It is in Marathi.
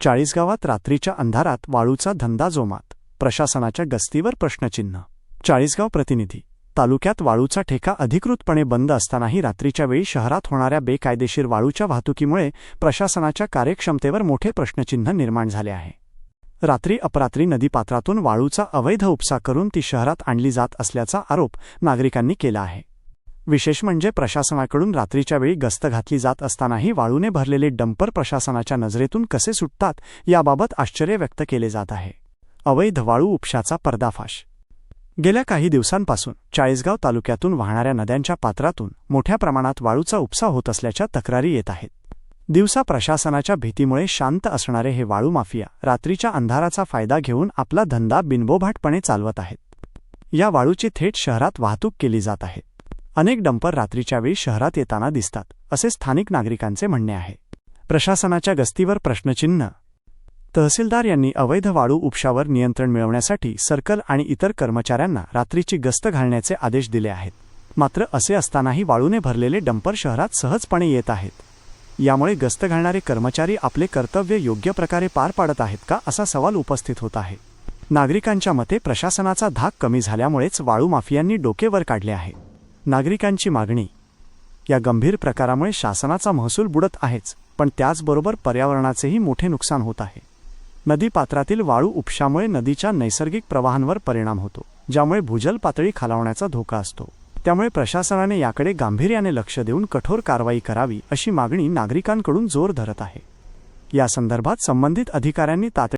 चाळीसगावात रात्रीच्या अंधारात वाळूचा धंदा जोमात. प्रशासनाच्या गस्तीवर प्रश्नचिन्ह. चाळीसगाव प्रतिनिधी. तालुक्यात वाळूचा ठेका अधिकृतपणे बंद असतानाही रात्रीच्या वेळी शहरात होणाऱ्या बेकायदेशीर वाळूच्या वाहतुकीमुळे प्रशासनाच्या कार्यक्षमतेवर मोठे प्रश्नचिन्ह निर्माण झाले आहे. रात्री अपरात्री नदीपात्रातून वाळूचा अवैध उपसा करून ती शहरात आणली जात असल्याचा आरोप नागरिकांनी केला आहे. विशेष म्हणजे प्रशासनाकडून रात्रीच्या वेळी गस्त घातली जात असतानाही वाळूने भरलेले डंपर प्रशासनाच्या नजरेतून कसे सुटतात याबाबत आश्चर्य व्यक्त केले जात आहे. अवैध वाळू उपशाचा पर्दाफाश. गेल्या काही दिवसांपासून चाळीसगाव तालुक्यातून वाहणाऱ्या नद्यांच्या पात्रातून मोठ्या प्रमाणात वाळूचा उपसा होत असल्याच्या तक्रारी येत आहेत. दिवसा प्रशासनाच्या भीतीमुळे शांत असणारे हे वाळू माफिया रात्रीच्या अंधाराचा फायदा घेऊन आपला धंदा बिनबोभाटपणे चालवत आहेत. या वाळूची थेट शहरात वाहतूक केली जात आहे. अनेक डंपर रात्रीच्या वेळी शहरात येताना दिसतात असे स्थानिक नागरिकांचे म्हणणे आहे. प्रशासनाच्या गस्तीवर प्रश्नचिन्ह. तहसीलदार यांनी अवैध वाळू उपशावर नियंत्रण मिळवण्यासाठी सर्कल आणि इतर कर्मचाऱ्यांना रात्रीची गस्त घालण्याचे आदेश दिले आहेत. मात्र असे असतानाही वाळूने भरलेले डंपर शहरात सहजपणे येत आहेत. यामुळे गस्त घालणारे कर्मचारी आपले कर्तव्य योग्य प्रकारे पार पाडत आहेत का असा सवाल उपस्थित होत आहे. नागरिकांच्या मते प्रशासनाचा धाक कमी झाल्यामुळेच वाळू माफियांनी डोके वर काढले आहे. नागरिकांची मागणी. या गंभीर प्रकारामुळे शासनाचा महसूल बुडत आहेच पण त्याचबरोबर पर्यावरणाचेही मोठे नुकसान होत आहे. नदीपात्रातील वाळू उपशामुळे नदीच्या नैसर्गिक प्रवाहांवर परिणाम होतो ज्यामुळे भूजल पातळी खालावण्याचा धोका असतो. त्यामुळे प्रशासनाने याकडे गांभीर्याने लक्ष देऊन कठोर कारवाई करावी अशी मागणी नागरिकांकडून जोर धरत आहे. या संदर्भात संबंधित अधिकाऱ्यांनी तातडीने